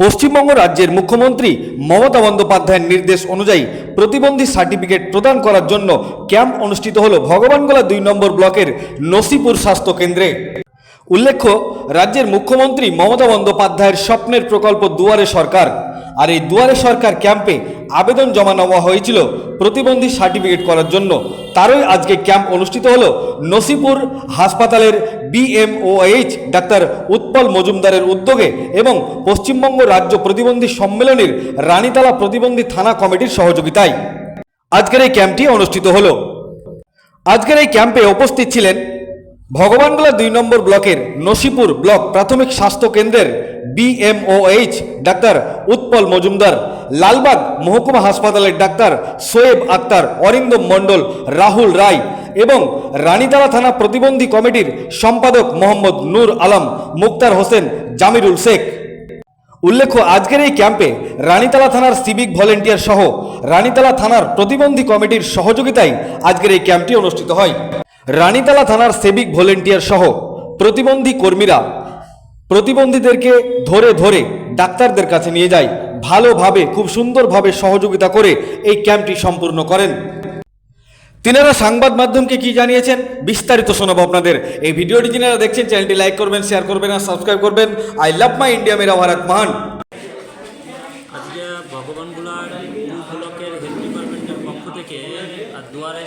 পশ্চিমবঙ্গ রাজ্যের মুখ্যমন্ত্রী মমতা বন্দ্যোপাধ্যায়ের নির্দেশ অনুযায়ী প্রতিবন্ধী সার্টিফিকেট প্রদান করার জন্য ক্যাম্প অনুষ্ঠিত হল ভগবানগোলা দুই নম্বর ব্লকের নসিপুর স্বাস্থ্য কেন্দ্রে। উল্লেখ্য, রাজ্যের মুখ্যমন্ত্রী মমতা বন্দ্যোপাধ্যায়ের স্বপ্নের প্রকল্প দুয়ারে সরকার। আর এই দুয়ারে সরকার ক্যাম্পে আবেদন জমা নেওয়া হয়েছিল প্রতিবন্ধী সার্টিফিকেট করার জন্য। তারই আজকে ক্যাম্প অনুষ্ঠিত হলো নসিপুর হাসপাতালের বিএমওএইচ ডাক্তার উৎপল মজুমদারের উদ্যোগে এবং পশ্চিমবঙ্গ রাজ্য প্রতিবন্ধী সম্মেলনের রানীতলা প্রতিবন্ধী থানা কমিটির সহযোগিতায়। আজকের এই ক্যাম্পটি অনুষ্ঠিত হলো। আজকের এই ক্যাম্পে উপস্থিত ছিলেন ভগবানগোলা দুই নম্বর ব্লকের নসিপুর ব্লক প্রাথমিক স্বাস্থ্য কেন্দ্রের বিএমওএইচ ডাক্তার উৎপল মজুমদার লালবাগ মহকুমা হাসপাতালের ডাক্তার সোয়েব আক্তার অরিন্দম মণ্ডল রাহুল রায় এবং রানীতলা থানা প্রতিবন্ধী কমিটির সম্পাদক মোহাম্মদ নূর আলম, মুক্তার হোসেন, জামিরুল শেখ। উল্লেখ্য, আজকের এই ক্যাম্পে রানীতলা থানার সিভিক ভলেন্টিয়ার সহ রানীতলা থানার প্রতিবন্ধী কমিটির সহযোগিতায় আজকের এই ক্যাম্পটি অনুষ্ঠিত হয়। রানীতলা থানার সিভিক ভলেন্টিয়ার সহ প্রতিবন্ধী কর্মীরা প্রতিবন্ধীদেরকে ধরে ধরে ডাক্তারদের কাছে নিয়ে যায় ভালোভাবে, খুব সুন্দরভাবে সহযোগিতা করে এই ক্যাম্পটি সম্পূর্ণ করেন। তিনারা সংবাদ মাধ্যমকে কি জানিয়েছেন বিস্তারিত শোনাবো আপনাদের। এই ভিডিওটি যিনারা দেখছেন, চ্যানেলটি লাইক করবেন, শেয়ার করবেন আর সাবস্ক্রাইব করবেন। আই লাভ মাই ইন্ডিয়া, মেরা ভারত মহান।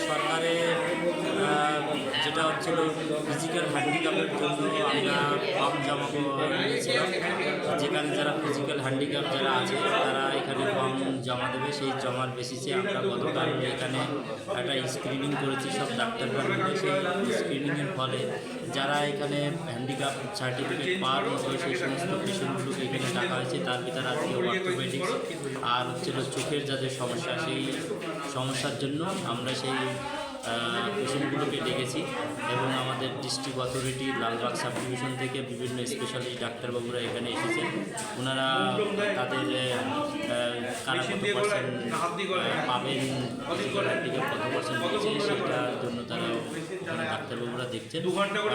সরকারের আহ, যেটা হচ্ছিল ফিজিক্যাল হ্যান্ডিক্যাপের জন্য আমরা ফর্ম জমা নিয়েছিলাম। যেখানে যারা ফিজিক্যাল হ্যান্ডিক্যাপ যারা আছে তারা এখানে ফর্ম জমা দেবে। সেই জমার বেসিসে আমরা গতকাল এখানে একটা স্ক্রিনিং করেছি সব ডাক্তাররা মিলে। সেই স্ক্রিনিংয়ের ফলে যারা এখানে হ্যান্ডিক্যাপ সার্টিফিকেট পাওয়ার মতো সেই সমস্ত পেশেন্টগুলোকে এখানে ডাকা হয়েছে তার ভিতরে আজকে অর্থোপেডিক্স আর হচ্ছিল চোখের যাদের সমস্যা সেই সমস্যার জন্য আমরা সেই পেশেন্টগুলোকে ডেকেছি এবং আমাদের district authority Lalbag sub division থেকে বিভিন্ন স্পেশালিস্ট ডাক্তারবাবুরা এখানে এসেছেন। ওনারা তাদের কারা কত পার্সেন্ট পাবেন কত পার্সেন্ট পেয়েছে সেটার জন্য তারা ডাক্তারবাবুরা দেখছেন।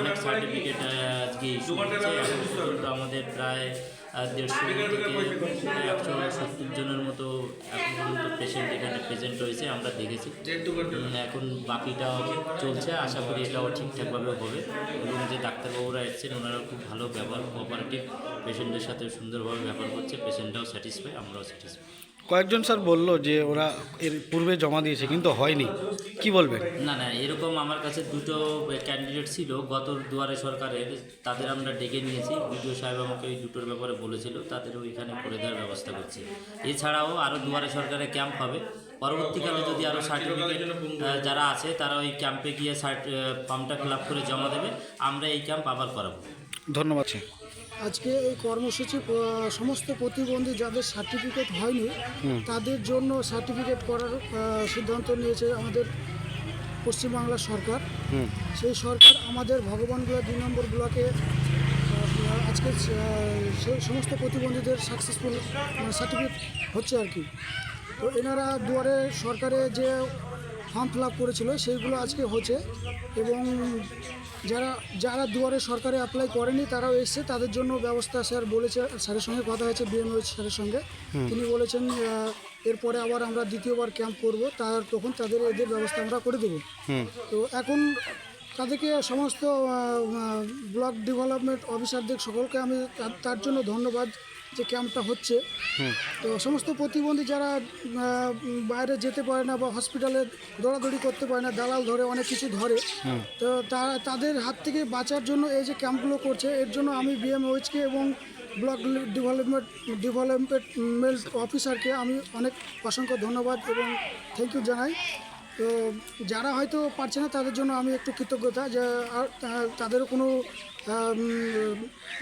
অনেক সার্টিফিকেট আজকে আমাদের প্রায় আহ, দেড়শো থেকে একশো সত্তর জনের মতো এখন পর্যন্ত পেশেন্ট এখানে প্রেজেন্ট হয়েছে আমরা দেখেছি। উম, এখন বাকিটাও চলছে আশা করি এটাও ঠিকঠাকভাবে হবে। এবং যে ডাক্তারবাবুরা এসেছেন ওনারা খুব ভালো ব্যবহার কোঅপারেটিভ পেশেন্টের সাথে সুন্দরভাবে ব্যবহার করছে পেশেন্টটাও স্যাটিসফাই আমরাও স্যাটিসফাই কয়েকজন স্যার বলল যে ওরা এর পূর্বে জমা দিয়েছে কিন্তু হয়নি। কি বলবেন? না না এরকম আমার কাছে দুটো ক্যান্ডিডেট ছিল। গত দুয়ারে সরকারের তাদের আমরা ডেকে নিয়েছি। বিডিও সাহেব আমাকে ওই দুটোর ব্যাপারে বলেছিল তাদের ওইখানে করে দেওয়ার ব্যবস্থা করছি। এছাড়াও আরও দুয়ারে সরকারে ক্যাম্প হবে। পরবর্তীকালে যদি আরও সার্টিফিকেট যারা আছে তারা ওই ক্যাম্পে গিয়ে সার্ট ফর্মটা ফিল আপ করে জমা দেবে। আমরা এই ক্যাম্প আবার করাবো। ধন্যবাদ স্যার। আজকে এই কর্মসূচি সমস্ত প্রতিবন্ধী যাদের সার্টিফিকেট হয়নি তাদের জন্য সার্টিফিকেট করার সিদ্ধান্ত নিয়েছে আমাদের পশ্চিমবাংলার সরকার। সেই সরকার আমাদের ভগবানগোলা দুই নম্বর ব্লকে আজকে সেই সমস্ত প্রতিবন্ধীদের সাকসেসফুল সার্টিফিকেট হচ্ছে আর কি। তো এনারা দুয়ারে সরকারে যে ফর্ম ফিল আপ করেছিল সেইগুলো আজকে হচ্ছে এবং যারা যারা দুয়ারে সরকারে অ্যাপ্লাই করেনি তারাও এসছে তাদের জন্য ব্যবস্থা স্যার বলেছে স্যারের সঙ্গে কথা হয়েছে বিএমওএইচ স্যারের সঙ্গে। তিনি বলেছেন এরপরে আবার আমরা দ্বিতীয়বার ক্যাম্প করব তার তখন তাদের এদের ব্যবস্থা আমরা করে দেবো। তো এখন তাদেরকে সমস্ত ব্লক ডেভেলপমেন্ট অফিসারদের সকলকে আমি তার জন্য ধন্যবাদ। যে ক্যাম্পটা হচ্ছে। তো সমস্ত প্রতিবন্ধী যারা বাইরে যেতে পারে না বা হসপিটালে দৌড়াদৌড়ি করতে পারে না দালাল ধরে অনেক কিছু ধরে তো তারা তাদের হাত থেকে বাঁচার জন্য এই যে ক্যাম্পগুলো করছে এর জন্য আমি বিএমওইচকে এবং ব্লক ডেভেলপমেন্ট ডেভেলপমেন্ট অফিসারকে আমি অনেক অসংখ্য ধন্যবাদ এবং থ্যাংক ইউ জানাই। তো যারা হয়তো পারছে না তাদের জন্য আমি একটু কৃতজ্ঞতা যে আর তাদেরও কোনো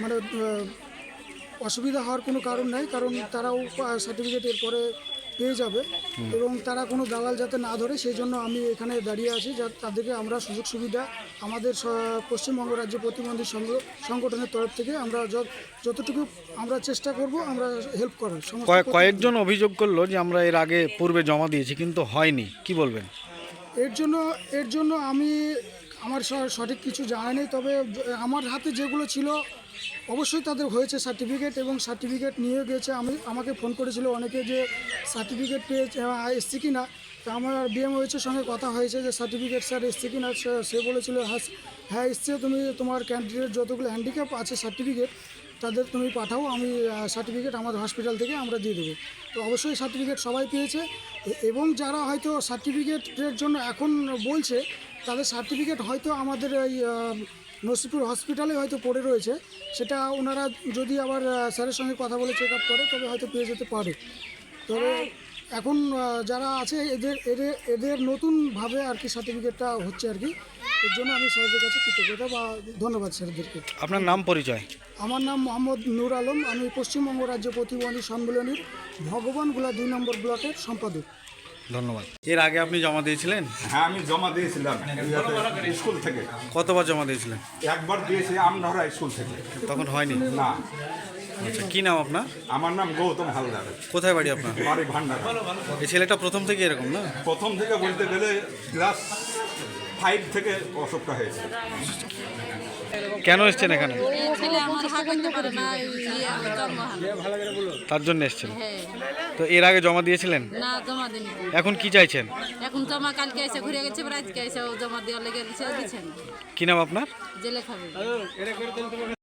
মানে অসুবিধা হওয়ার কোনো কারণ নেই কারণ তারাও সার্টিফিকেট এরপরে পেয়ে যাবে। এবং তারা কোনো দালাল যাতে না ধরে সেই জন্য আমি এখানে দাঁড়িয়ে আছি যা তাদেরকে আমরা সুযোগ সুবিধা আমাদের পশ্চিমবঙ্গ রাজ্য প্রতিবন্ধী সংঘ- সংগঠনের তরফ থেকে আমরা যত- যতটুকু আমরা চেষ্টা করব আমরা হেল্প করার। কয়েকজন অভিযোগ করল যে আমরা এর আগে পূর্বে জমা দিয়েছি কিন্তু হয়নি কি বলবেন? এর জন্য এর জন্য আমি আমার স- সঠিক কিছু জানা নেই তবে আমার হাতে যেগুলো ছিল অবশ্যই তাদের হয়েছে সার্টিফিকেট এবং সার্টিফিকেট নিয়ে গিয়েছে আমি আমাকে ফোন করেছিল অনেকে যে সার্টিফিকেট পেয়েছে আহ, এসছে কি না তা আমার বিএম হয়েছে সঙ্গে কথা হয়েছে যে সার্টিফিকেট স্যার এসছে কি না সে- বলেছিল হ্যাঁ হ্যাঁ এসছে তুমি তোমার ক্যান্ডিডেট যতগুলো হ্যান্ডিক্যাপ আছে সার্টিফিকেট তাদের তুমি পাঠাও আমি সার্টিফিকেট আমাদের হসপিটাল থেকে আমরা দিয়ে দেবো। তো অবশ্যই সার্টিফিকেট সবাই পেয়েছে এবং যারা হয়তো সার্টিফিকেটের জন্য এখন বলছে তাদের সার্টিফিকেট হয়তো আমাদের এই নসিপুর হসপিটালে হয়তো পড়ে রয়েছে। সেটা ওনারা যদি আবার স্যারের সঙ্গে কথা বলে চেক আপ করে তবে হয়তো পেয়ে যেতে পারে। তবে এখন যারা আছে এদের এদের এদের নতুনভাবে আর কি সার্টিফিকেটটা হচ্ছে আর কি। এর জন্য আমি স্যারদের কাছে কৃতজ্ঞতা বা ধন্যবাদ স্যারদেরকে। আপনার নাম পরিচয়? আমার নাম মোহাম্মদ নূর আলম। আমি পশ্চিমবঙ্গ রাজ্য প্রতিবন্ধী সম্মেলনীর ভগবানগুলা দুই নম্বর ব্লকের সম্পাদক। ধন্যবাদ। এর আগে আপনি জমা দিয়েছিলেন? হ্যাঁ আমি জমা দিয়েছিলাম স্কুল থেকে। কতবার জমা দিয়েছিলেন? একবার দিয়েছি আমনহরা স্কুল থেকে। তখন হয়নি? না। আচ্ছা কী নাম আপনার? আমার নাম গৌতম হালদার। কোথায় বাড়ি আপনার? বাড়ি ভান্ডার। এই ছেলেটা প্রথম থেকে এরকম না? প্রথম থেকে বলতে গেলে ক্লাস ফাইভ থেকে অসুখটা হয়েছে। কেন এসছেন এখানে? আমার ইয়ে তার জন্য এসছেন? হ্যাঁ। তো এর আগে জমা দিয়েছিলেন? না জমা দিনি এখন কি চাইছেন? এখন জমা কালকে এসে ঘুরে গেছে আজকে এসে জমা দেওয়ার লেগে দিছে দিচ্ছেন। কি নাম আপনার? জেলে খাবে।